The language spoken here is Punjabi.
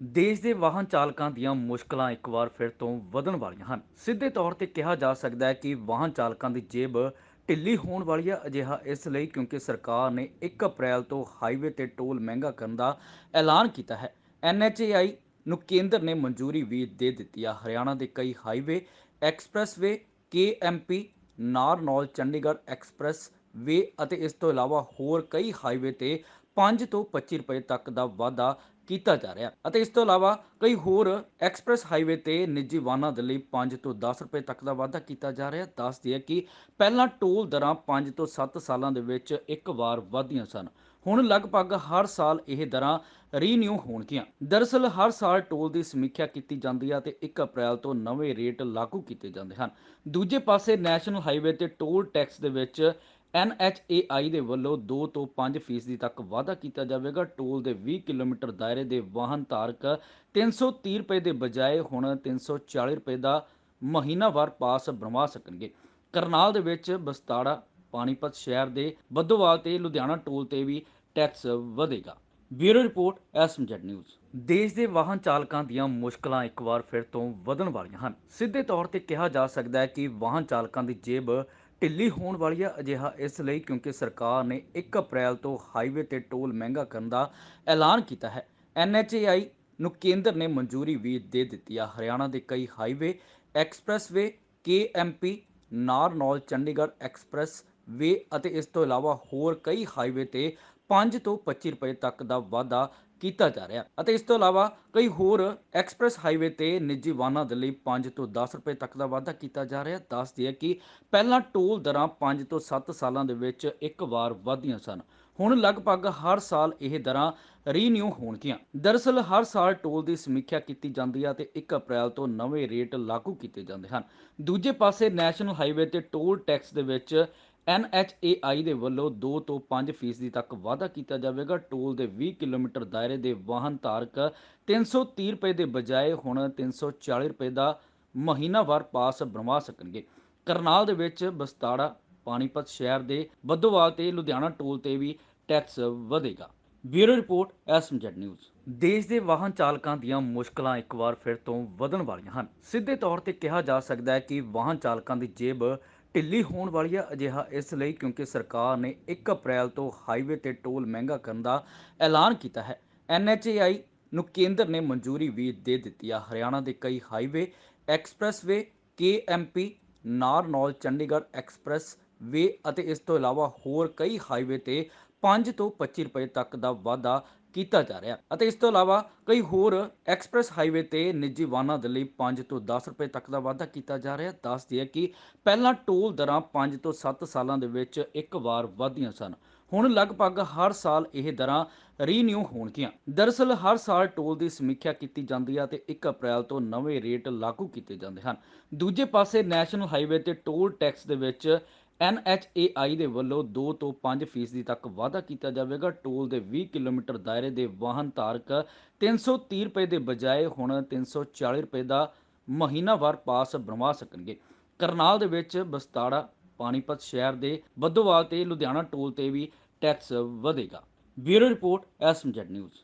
ਦੇਸ਼ ਦੇ ਵਾਹਨ ਚਾਲਕਾਂ ਦੀਆਂ ਮੁਸ਼ਕਲਾਂ ਇੱਕ ਵਾਰ ਫਿਰ ਤੋਂ ਵਧਣ ਵਾਲੀਆਂ ਹਨ। ਸਿੱਧੇ ਤੌਰ ਤੇ ਕਿਹਾ ਜਾ ਸਕਦਾ ਹੈ ਕਿ ਵਾਹਨ ਚਾਲਕਾਂ ਦੀ ਜੇਬ ਢਿੱਲੀ ਹੋਣ ਵਾਲੀ ਹੈ ਅਜਿਹਾ ਇਸ ਲਈ ਕਿਉਂਕਿ ਸਰਕਾਰ ਨੇ 1 ਅਪ੍ਰੈਲ ਤੋਂ ਹਾਈਵੇ ਤੇ ਟੋਲ ਮਹਿੰਗਾ ਕਰਨ ਦਾ ਐਲਾਨ ਕੀਤਾ ਹੈ। ਐਨਐਚਏਆਈ ਨੂੰ ਕੇਂਦਰ ਨੇ ਮਨਜ਼ੂਰੀ ਵੀ ਦੇ ਦਿੱਤੀ ਹੈ ਹਰਿਆਣਾ ਦੇ ਕਈ highway expressway KMP Narnaul, Chandigarh expressway ਅਤੇ ਇਸ ਤੋਂ ਇਲਾਵਾ ਹੋਰ ਕਈ ਹਾਈਵੇ ਤੇ 5 ਤੋਂ 25 ਰੁਪਏ ਤੱਕ ਦਾ ਵਾਧਾ ਕੀਤਾ ਜਾ ਰਿਹਾ ਅਤੇ ਇਸ ਤੋਂ ਇਲਾਵਾ ਕਈ ਹੋਰ ਐਕਸਪ੍ਰੈਸ ਹਾਈਵੇ ਤੇ ਨਿੱਜੀ ਵਾਹਨਾਂ ਦੇ ਲਈ 5 ਤੋਂ 10 ਰੁਪਏ ਤੱਕ ਦਾ ਵਾਧਾ ਕੀਤਾ ਜਾ ਰਿਹਾ ਦੱਸਦੀ ਹੈ ਕਿ ਪਹਿਲਾਂ ਟੋਲ ਦਰਾਂ 5 ਤੋਂ 7 ਸਾਲਾਂ ਦੇ ਵਿੱਚ ਇੱਕ ਵਾਰ ਵਧਦੀਆਂ ਸਨ। ਹੁਣ ਲਗਭਗ ਹਰ ਸਾਲ ਇਹ ਦਰਾਂ ਰੀਨਿਊ ਹੋਣਗੀਆਂ। ਦਰਅਸਲ ਹਰ ਸਾਲ ਟੋਲ ਦੀ ਸਮੀਖਿਆ ਕੀਤੀ ਜਾਂਦੀ ਹੈ ਤੇ 1 ਅਪ੍ਰੈਲ ਤੋਂ ਨਵੇਂ ਰੇਟ ਲਾਗੂ ਕੀਤੇ ਜਾਂਦੇ ਹਨ। ਦੂਜੇ ਪਾਸੇ ਨੈਸ਼ਨਲ ਹਾਈਵੇ ਤੇ ਟੋਲ ਟੈਕਸ ਦੇ ਵਿੱਚ NHAI ਦੇ ਵੱਲੋਂ 2 ਤੋਂ 5 ਫੀਸਦੀ ਤੱਕ ਵਾਧਾ ਕੀਤਾ ਜਾਵੇਗਾ। ਟੋਲ ਦੇ 20 ਕਿਲੋਮੀਟਰ ਦਾਇਰੇ ਦੇ ਵਾਹਨ ਧਾਰਕ 330 ਰੁਪਏ ਦੇ ਬਜਾਏ ਹੁਣ 340 ਰੁਪਏ ਦਾ ਮਹੀਨਾਵਾਰ ਪਾਸ ਬਣਵਾ ਸਕਣਗੇ। ਕਰਨਾਲ ਦੇ ਵਿੱਚ ਬਸਤਾੜਾ, ਪਾਣੀਪਤ ਸ਼ਹਿਰ ਦੇ ਬੱਦੋਵਾਲ ਤੇ ਲੁਧਿਆਣਾ ਟੋਲ ਤੇ ਵੀ ਟੈਕਸ ਵਧੇਗਾ। Bureau report SMZ news. ਦੇਸ਼ ਦੇ ਵਾਹਨ ਚਾਲਕਾਂ ਦੀਆਂ ਮੁਸ਼ਕਲਾਂ ਇੱਕ ਵਾਰ ਫਿਰ ਤੋਂ ਵਧਣ ਵਾਲੀਆਂ ਹਨ। ਸਿੱਧੇ ਤੌਰ ਤੇ ਕਿਹਾ ਜਾ ਸਕਦਾ ਹੈ ਕਿ ਵਾਹਨ ਚਾਲਕਾਂ ਦੀ ਜੇਬ ਢਿੱਲੀ ਹੋਣ ਵਾਲੀ ਹੈ ਅਜਿਹਾ ਇਸ ਲਈ ਕਿਉਂਕਿ ਸਰਕਾਰ ਨੇ 1 ਅਪ੍ਰੈਲ ਤੋਂ ਹਾਈਵੇ ਤੇ ਟੋਲ ਮਹਿੰਗਾ ਕਰਨ ਦਾ ਐਲਾਨ ਕੀਤਾ ਹੈ। ਐਨਐਚਏਆਈ ਨੂੰ ਕੇਂਦਰ ਨੇ ਮਨਜ਼ੂਰੀ ਵੀ ਦੇ ਦਿੱਤੀ ਹੈ ਹਰਿਆਣਾ ਦੇ ਕਈ highway expressway KMP Narnaul, Chandigarh expressway ਅਤੇ ਇਸ ਤੋਂ ਇਲਾਵਾ ਹੋਰ ਕਈ ਹਾਈਵੇ ਤੇ 5 ਤੋਂ 25 ਰੁਪਏ ਤੱਕ ਦਾ ਵਾਧਾ ਕੀਤਾ ਜਾ ਰਿਹਾ ਅਤੇ ਇਸ ਤੋਂ ਇਲਾਵਾ ਕਈ ਹੋਰ ਐਕਸਪ੍ਰੈਸ ਹਾਈਵੇ ਤੇ ਨਿੱਜੀ ਵਾਹਨਾਂ ਦੇ ਲਈ 5 ਤੋਂ 10 ਰੁਪਏ ਤੱਕ ਦਾ ਵਾਧਾ ਕੀਤਾ ਜਾ ਰਿਹਾ ਹੈ। ਦੱਸ ਦਈਏ ਕਿ ਪਹਿਲਾਂ ਟੋਲ ਦਰਾਂ 5 ਤੋਂ 7 ਸਾਲਾਂ ਦੇ ਵਿੱਚ ਇੱਕ ਵਾਰ ਵਧਦੀਆਂ ਸਨ। ਹੁਣ ਲਗਭਗ ਹਰ ਸਾਲ ਇਹ ਦਰਾਂ ਰੀਨਿਊ ਹੋਣਗੀਆਂ। ਦਰਅਸਲ ਹਰ ਸਾਲ ਟੋਲ ਦੀ ਸਮੀਖਿਆ ਕੀਤੀ ਜਾਂਦੀ ਹੈ ਤੇ 1 ਅਪ੍ਰੈਲ ਤੋਂ ਨਵੇਂ ਰੇਟ ਲਾਗੂ ਕੀਤੇ ਜਾਂਦੇ ਹਨ। ਦੂਜੇ ਪਾਸੇ ਨੈਸ਼ਨਲ ਹਾਈਵੇ ਤੇ ਟੋਲ ਟੈਕਸ ਦੇ ਵਿੱਚ NHAI ਦੇ ਵੱਲੋਂ 2 ਤੋਂ 5 ਫੀਸਦੀ ਤੱਕ ਵਾਧਾ ਕੀਤਾ ਜਾਵੇਗਾ। ਟੋਲ ਦੇ 20 ਕਿਲੋਮੀਟਰ ਦਾਇਰੇ ਦੇ ਵਾਹਨ ਧਾਰਕ 330 ਰੁਪਏ ਦੇ ਬਜਾਏ ਹੁਣ 340 ਰੁਪਏ ਦਾ ਮਹੀਨਾਵਾਰ ਪਾਸ ਬਣਵਾ ਸਕਣਗੇ। ਕਰਨਾਲ ਦੇ ਵਿੱਚ ਬਸਤਾੜਾ, ਪਾਣੀਪਤ ਸ਼ਹਿਰ ਦੇ ਬੱਦੋਵਾਲ ਤੇ ਲੁਧਿਆਣਾ ਟੋਲ ਤੇ ਵੀ ਟੈਕਸ ਵਧੇਗਾ। Bureau report SMZ news. ਦੇਸ਼ ਦੇ ਵਾਹਨ ਚਾਲਕਾਂ ਦੀਆਂ ਮੁਸ਼ਕਲਾਂ ਇੱਕ ਵਾਰ ਫਿਰ ਤੋਂ ਵਧਣ ਵਾਲੀਆਂ ਹਨ। ਸਿੱਧੇ ਤੌਰ ਤੇ ਕਿਹਾ ਜਾ ਸਕਦਾ ਹੈ ਕਿ ਵਾਹਨ ਚਾਲਕਾਂ ਦੀ ਜੇਬ ਢਿੱਲੀ ਹੋਣ ਵਾਲੀ ਹੈ ਅਜਿਹਾ ਇਸ ਲਈ ਕਿਉਂਕਿ ਸਰਕਾਰ ਨੇ 1 ਅਪ੍ਰੈਲ ਤੋਂ ਹਾਈਵੇ ਤੇ ਟੋਲ ਮਹਿੰਗਾ ਕਰਨ ਦਾ ਐਲਾਨ ਕੀਤਾ ਹੈ। ਐਨਐਚਏਆਈ ਨੂੰ ਕੇਂਦਰ ਨੇ ਮਨਜ਼ੂਰੀ ਵੀ ਦੇ ਦਿੱਤੀ ਆ। ਹਰਿਆਣਾ ਦੇ ਕਈ highway expressway KMP Narnaul, Chandigarh expressway ਅਤੇ ਇਸ ਤੋਂ ਇਲਾਵਾ ਹੋਰ ਕਈ ਹਾਈਵੇ ਤੇ 5 ਤੋਂ 25 ਰੁਪਏ ਤੱਕ ਦਾ ਵਾਧਾ ਕੀਤਾ ਜਾ ਰਿਹਾ ਅਤੇ ਇਸ ਤੋਂ ਇਲਾਵਾ ਕਈ ਹੋਰ ਐਕਸਪ੍ਰੈਸ ਹਾਈਵੇ ਤੇ ਨਿੱਜੀ ਵਾਹਨਾਂ ਦੇ ਲਈ 5 ਤੋਂ 10 ਰੁਪਏ ਤੱਕ ਦਾ ਵਾਧਾ ਕੀਤਾ ਜਾ ਰਿਹਾ ਹੈ। ਦੱਸ ਦਈਏ ਕਿ ਪਹਿਲਾਂ ਟੋਲ ਦਰਾਂ 5 ਤੋਂ 7 ਸਾਲਾਂ ਦੇ ਵਿੱਚ ਇੱਕ ਵਾਰ ਵਧਦੀਆਂ ਸਨ। ਹੁਣ ਲਗਭਗ ਹਰ ਸਾਲ ਇਹ ਦਰਾਂ ਰੀਨਿਊ ਹੋਣਗੀਆਂ। ਦਰਅਸਲ ਹਰ ਸਾਲ ਟੋਲ ਦੀ ਸਮੀਖਿਆ ਕੀਤੀ ਜਾਂਦੀ ਹੈ ਤੇ 1 ਅਪ੍ਰੈਲ ਤੋਂ ਨਵੇਂ ਰੇਟ ਲਾਗੂ ਕੀਤੇ ਜਾਂਦੇ ਹਨ। ਦੂਜੇ ਪਾਸੇ ਨੈਸ਼ਨਲ ਹਾਈਵੇ ਤੇ ਟੋਲ ਟੈਕਸ ਦੇ ਵਿੱਚ NHAI ਦੇ ਵੱਲੋਂ 2 ਤੋਂ 5 ਫੀਸਦੀ ਤੱਕ ਵਾਧਾ ਕੀਤਾ ਜਾਵੇਗਾ। ਟੋਲ ਦੇ 20 ਕਿਲੋਮੀਟਰ ਦਾਇਰੇ ਦੇ ਵਾਹਨ ਧਾਰਕ 330 ਰੁਪਏ ਦੇ ਬਜਾਏ ਹੁਣ 340 ਰੁਪਏ ਦਾ ਮਹੀਨਾਵਾਰ ਪਾਸ ਬਣਵਾ ਸਕਣਗੇ। ਕਰਨਾਲ ਦੇ ਵਿੱਚ ਬਸਤਾੜਾ, ਪਾਣੀਪਤ ਸ਼ਹਿਰ ਦੇ ਬੱਦੋਵਾਲ ਤੇ ਲੁਧਿਆਣਾ ਟੋਲ ਤੇ ਵੀ ਟੈਕਸ ਵਧੇਗਾ। Bureau report SMZ news.